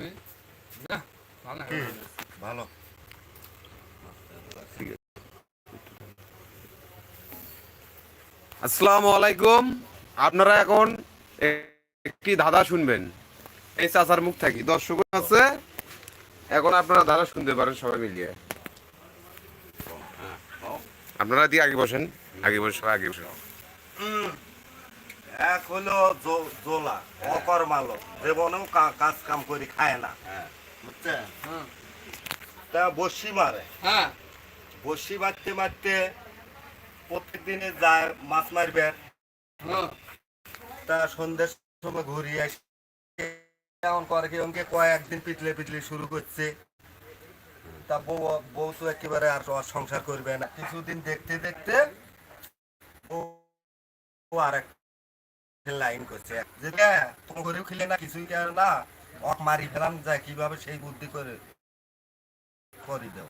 তুমি না ভালো ভালো আসসালামু আলাইকুম। আপনারা এখন একটি ধাঁধা শুনবেন। এই চাচার মুখ থাকি। দর্শক আছে এখন আপনারা ধাঁধা শুনতে পারেন সবাই মিলিয়ে। আপনারা দিয়ে আগে বসেন। আগে বসে সবাই আগে বসেন এক হলো জো- জোলা অকর্মালো জীবনেও কা- কাজ কাম করে খায় না। বুঝছেন? হ্যাঁ তা বসি মারে। হ্যাঁ। বসি মারতে মারতে প্রত্যেক দিনে যায় মাছ মারবে। হ্যাঁ তা সন্ধ্যের সময় ঘুরিয়ে আসে। এমন করে কি ওকে কয়েকদিন পিটলে পিটলে শুরু করছে। তা বউ বউ তো একেবারে আর সংসার করবে না। কিছুদিন দেখতে দেখতে ও ও আর এক লাইন করছে। যে "কে, তোমার ঘরেও খেলে না কিছুই কেন না অক মারি ফেলাম যায় কীভাবে সেই বুদ্ধি করে করি দেও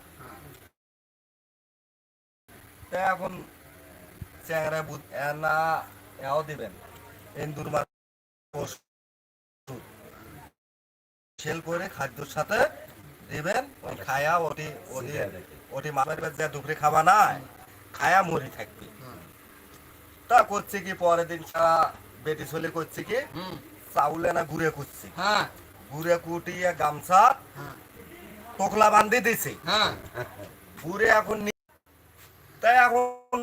এখন চ্যাংরা বুদ্ধ না এও দিবেন। এন্দুর সেল করে খাদ্যর সাথে দিবেন ওই খায়া ওটি ওটি ওটি মাছের যা দুপুরে খাবা না খায়া মরি থাকবে। তা করছে কি পরের দিন সারা বেটি চলে করছে কি? হুম। চাউলে না ঘুরে করছে হ্যাঁ। ঘুরে কুটিয়ে গামছা হ্যাঁ। টোকলা বান্ধি দিছে। হ্যাঁ। ঘুরে এখন তাই এখন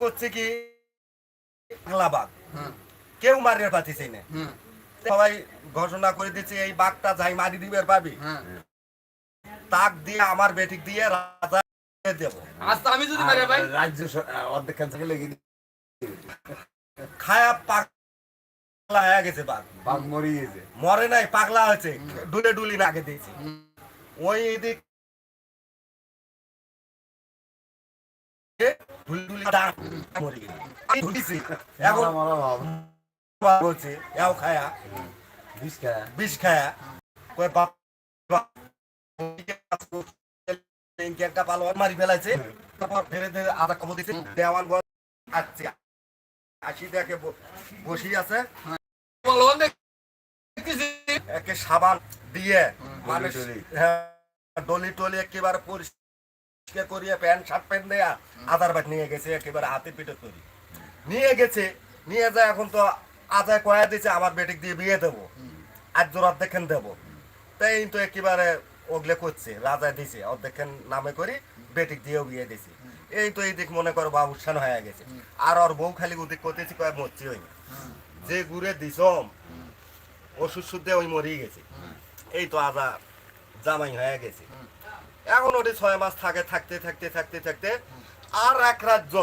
করছে কি? বাঘ। হ্যাঁ। কেউ মারিয়ে পাতিছে না। হুম সবাই ঘোষণা করে দিচ্ছে এই বাঘটা যাই মারি দিবে পাবি। হ্যাঁ। তাক দিয়ে আমার বেটিক দিয়ে রাজা দেব। আজ তো আমি যদি মারি ভাই। রাজ্য অর্ধেক। খায়া পাগলা হয়ে গেছে বাঘ। বাঘ মরে গেছে। মরে নাই পাগলা হয়েছে। ডুলে ডুলি নাকে দিয়েছে। ওই এদিক ডুলি ডুলি ডাক মরে গেছে। এই ডুলিছে। এখন মরা মরা ভাব। বলছে বিষ খায়া। কয় বাপ বাপ, একটা পালোয়ান মারি ফেলাইছে। তারপর ধীরে ধীরে আধা কম দিচ্ছে দেওয়ান বল আসছে আসি দেখে বসি আছে। সাবান দিয়ে মানুষ। হ্যাঁ, ডলি টলি একেবারে পরিষ্কার করিয়ে প্যান্ট শার্ট প্যান্ট দেয়া আধার বাট নিয়ে গেছে একেবারে হাতে পিঠে করি নিয়ে গেছে নিয়ে যায় এখন তো আজায় কয়া দিছে আমার বেটিক দিয়ে বিয়ে দেবো। আজ জোর অর্ধেকখান দেবো। তাই তো একেবারে ওগলে করছে রাজা দিছে অর্ধেকখান নামে করি বেটিক দিয়েও বিয়ে দিছে। এই তো এই দিক মনে করো বা উৎসান হয়ে গেছে। আর ওর বউ খালি ওদিক করতেছি কয় মরছি হই যে ঘুরে দিছম ওষুধ শুদ্ধে ওই মরেই গেছে। এই তো আজা জামাই হয়ে গেছে। এখন ওটি ছয় মাস থাকে থাকতে থাকতে থাকতে থাকতে আর এক রাজ্য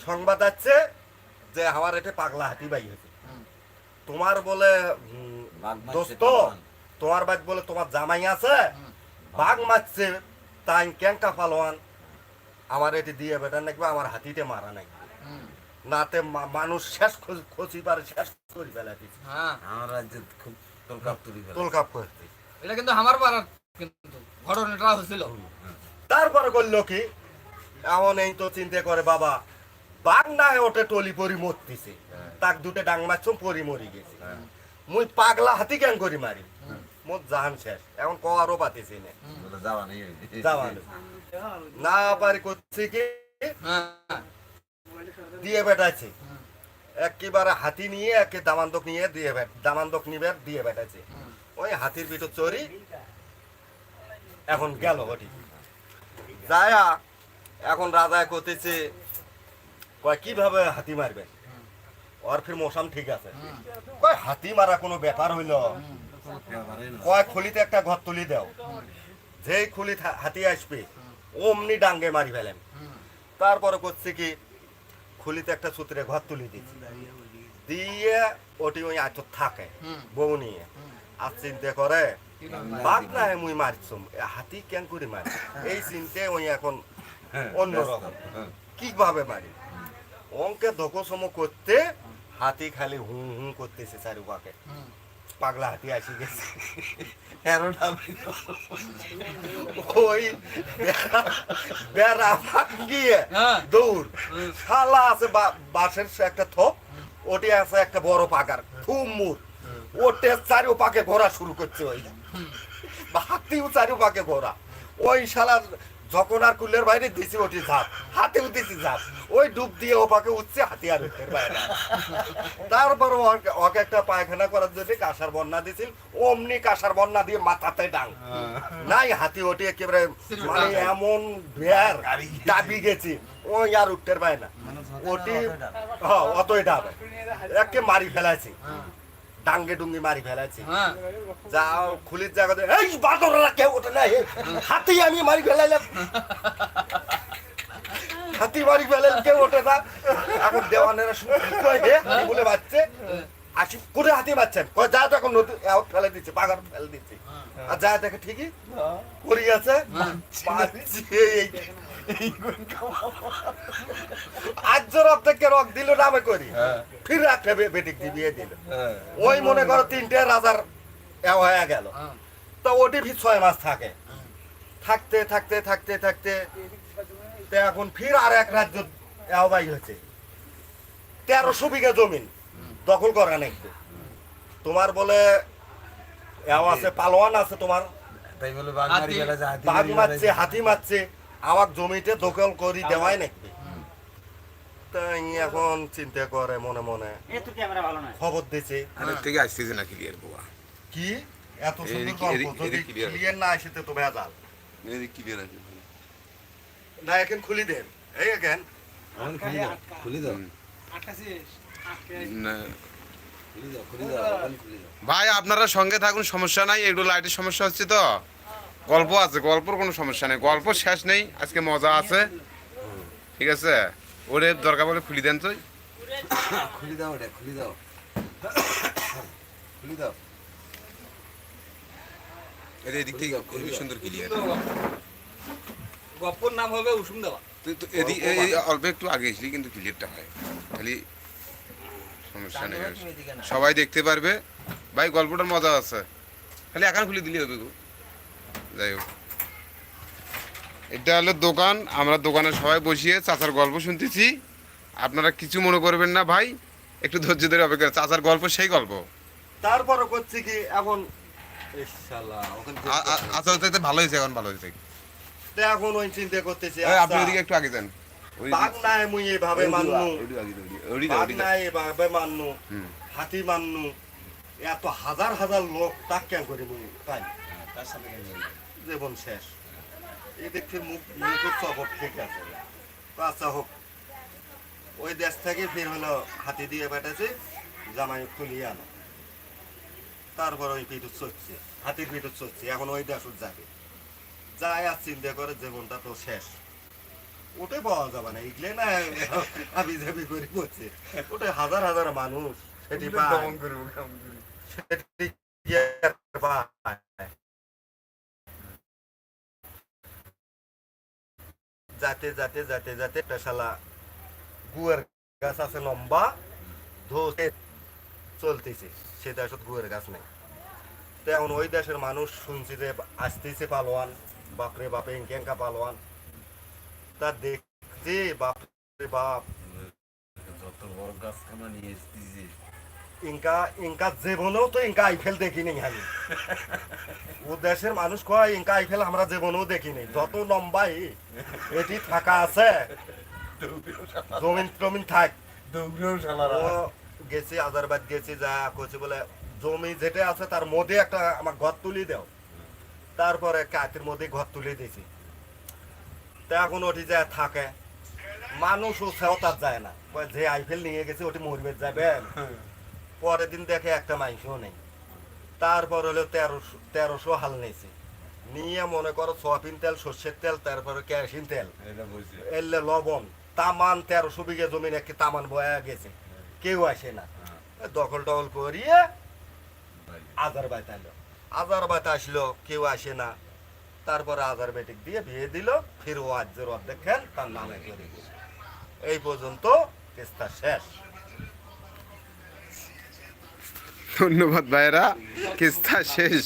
সংবাদ আছে যে আমার এটা পাগলা হাতি বাই হয়েছে। তোমার বলে দোস্ত তোমার বাদ বলে তোমার জামাই আছে? বাঘ মারছে তাই ক্যাংটা পালোয়ান। আমার এটি দিয়ে বেটার নাকি আমার হাতিতে মারা নাই নাতে মা- মানুষ শেষ পারে শেষ করে ফেলা দিচ্ছে হ্যাঁ। আমার রাজ্যে খুব তোলকাপ তুলি তোলকাপ করতে এটা কিন্তু আমার পাড়ার কিন্তু ঘটনাটা হয়েছিল। তারপরে করল কি? এমন এই তো চিন্তা করে বাবা না ওটে টলি পরি মরতেছে। তাক দুটো ডাং মারছম পরি মরি গেছে। মুই পাগলা হাতি কেন করি মারি? মোর জাহান শেষ। এখন কওয়ারও পাতিছি না। যাওয়া নেই। না পারি করছে কি? হ্যাঁ। দিয়ে বেটাইছে। একেবারে হাতি নিয়ে, একে দামান্দক নিয়ে দিয়ে বেট দামান্দক নিবে, দিয়ে বেটাইছে। ওই হাতির ভিতর চড়ি এখন গেল ওটি যায়া, এখন রাজা করতেছে কয়, কীভাবে হাতি মারবে? ওর ফির মশাম ঠিক আছে। কয়, হাতি মারা কোনো ব্যাপার হইল? কয়, খুলিতে একটা ঘর তুলি দাও। যেই খুলি হাতি আসবে, অমনি ডাঙ্গে মারি ফেলেন। তারপরে করছে কি খুলিতে একটা সূত্রে ঘর তুলে দিয়েছি। দিয়ে ওটি ওই আচর থাকে বউ নিয়ে। আর চিন্তা করে বাদ না হয় মুই মারছম হাতি কেন করে মারি? এই চিন্তে ওই এখন অন্যরকম কীভাবে মারি? অঙ্কে ধকসম করতে হাতি খালি হুম হুম করতেছে চারিপাকে। পাগলা হাতি আসি গেছে। এরোটা ওই বেড়া- বেড়া গিয়ে হ্যাঁ। দৌড়। শালা আছে বাঁশের একটা থোপ ওটি আছে একটা বড় পাকার খুব মুর। ও টেস্ট চারিও পাকে ঘোরা শুরু করছে ওই হাতিও চারিও পাকে ঘোরা। ওই শালার যখন আর কুলের বাইরে দিছি ওটি ঝাপ হাতেও দিছি ঝাপ। ওই ডুব দিয়ে ও পাকে উঠছে হাতি আর উঠতে না। তারপর ওকে- ওকে একটা পায়খানা করার জন্য কাঁসার বন্যা দিছিল অমনি কাঁসার বন্যা দিয়ে মাথাতে ডাং। নাই হাতি ওটি একেবারে মানে এমন ভেয়ার দাবি গেছি ওই আর উঠতে পারে না। ওটি হ্যাঁ অতই ডাব। একে মারি ফেলাইছি। ডাঙ্গে ডুঙ্গি মারি ফেলাছি হ্যাঁ। যাও খুলির জায়গাতে এই বাদররা কেউ ওঠে না হাতি আমি মারি ফেলাইলাম। হাতি মারি ফেলাইলাম কেউ ওঠে না। এখন দেওয়ানেরা শুনে বলে বাচ্চে আসি করে হাতি কয় যা তো এখন নদী ফেলে দিচ্ছে পাগার ফেলে দিচ্ছে। আর যা দেখে ঠিকই করি আছে। আজ থেকে রক দিল নামে করি। ফির একটা বেটিক দিয়ে দিল। ওই মনে করো তিনটে রাজার হয়ে গেল। হ্যাঁ। তো ওটি ফির ছয় মাস থাকে। থাকতে থাকতে থাকতে থাকতে এখন ফির আর এক রাজ্য হয়েছে। তেরোশো বিঘা জমিন দখল করা নেই। তোমার বলে এও আছে পালোয়ান আছে তোমার। বাঘ মারছে হাতি মারছে আমার জমিতে দখল করি দেওয়াই নাকি তাই এখন চিন্তা করে মনে মনে। এতো ক্যামেরা ভালো নয়। খবর দিছে। থেকে আসতেছে না ক্লিয়ার বাবা। কি? এত সুন্দর গল্প। যদি ক্লিয়ার না আসে তো ভেজাল। ক্লিয়ার না এখন খুলি দেন। এই এখন। খুলি দাও, খুলি দাও, না খুলি দাও, খুলি দাও, এখন খুলি দাও। ভাই আপনারা সঙ্গে থাকুন সমস্যা নাই। একটু লাইটের সমস্যা হচ্ছে তো। গল্প আছে গল্পর কোনো সমস্যা নেই। গল্প শেষ নেই আজকে মজা আছে। ঠিক আছে? ওরে দরকার বলে খুলি দেন তো খুলি দাও ওটা, খুলি দাও। খুলি দাও। এর এদিক থেকে খুবই সুন্দর ক্লিয়ার। গপ্পর নাম হবে উসুম দেওয়া। এদিক এই অল্প একটু আগে এসলি কিন্তু ক্লিয়ারটা হয়। খালি সমস্যা নেই সবাই দেখতে পারবে। ভাই গল্পটার মজা আছে। খালি এখন খুলে দিলে হবে গো যাই হোক। এটা হলো দোকান। আমরা দোকানে সবাই বসিয়ে চাচার গল্প শুনতেছি। আপনারা কিছু মনে করবেন না ভাই। একটু ধৈর্য ধরে অপেক্ষা চাচার গল্প সেই গল্প। তারপরে করছি কি এখন ইস শালা, ওখানে আ- আ- আচ্ছা থাকতে ভালো হয়েছে এখন ভালো হয়েছে। এখন ওই চিন্তা করতেছি আপনি আচ্ছা, ওইদিকে একটু আগে যান। মুই এভাবে মান্নু। এভাবে মান্নু হাতি মান্নু এত হাজার হাজার লোক তাক কেন করে মুই পাই? জীবন শেষ। এই দেখছি মুখ মুখের ঠিক আছে। আচ্ছা হোক ওই দেশ থেকে ফির হলো হাতি দিয়ে পাঠাচ্ছে জামাই খুলিয়ে আনো। তারপর ওই পিঠুর চড়ছে হাতির পিঠুর চড়ছে এখন ওই দেশ যাবে। যায় আর চিন্তা করে জীবনটা তো শেষ। ওটা পাওয়া যাবে না। এগুলো না আমি যাবি করে বলছে। ওটা হাজার হাজার মানুষ সেটি? যাতে যাতে যাতে যাতে একটা শালা গুয়ের গাছ আছে লম্বা ধসে চলতেছে। সে দেশত গুয়ের গাছ নেই। তো এখন ওই দেশের মানুষ শুনছি যে আসতেছে পালোয়ান বাপরে বাপে ইঙ্কেঙ্কা পালোয়ান। তা দেখছি বাপরে বাপ। যত বড় গাছখানা নিয়ে এসেছি। ইনকা ইনকা জীবনেও তো ইনকা আইফেল দেখিনি আমি। ও দেশের মানুষ কয় ইনকা আইফেল আমরা জীবনেও দেখিনি। যত লম্বাই এটি থাকা আছে জমিন টমিন থাক। গেছি আজারবাদ গেছি যা করছি বলে জমি যেটা আছে তার মধ্যে একটা আমার ঘর তুলি দাও। তারপরে কাকের মধ্যে ঘর তুলে দিয়েছি। তা এখন ওটি যা থাকে মানুষ ও সেওতার যায় না। যে আইফেল নিয়ে গেছে ওটি মরবে যাবে। পরের দিন দেখে একটা মাংসও নেই। তারপর হলো তেরোশো তেরোশো হাল নিয়েছে। নিয়ে মনে করো সয়াবিন তেল সর্ষের তেল তারপরে কেরোসিন তেল এলে লবণ। তামান তেরোশো বিঘে জমিন একটি তামান বয়া গেছে। কেউ আসে না। দখল টখল করিয়ে আজার বাইতে আলো আজার বাইতে আসলো কেউ আসে না। তারপরে আজার বেটিক দিয়ে বিয়ে দিল, ফির ও অর্ধেক খেল, তার নামে করে দিল। এই পর্যন্ত কেসটা শেষ। ধন্যবাদ ভাইরা কিস্তা শেষ।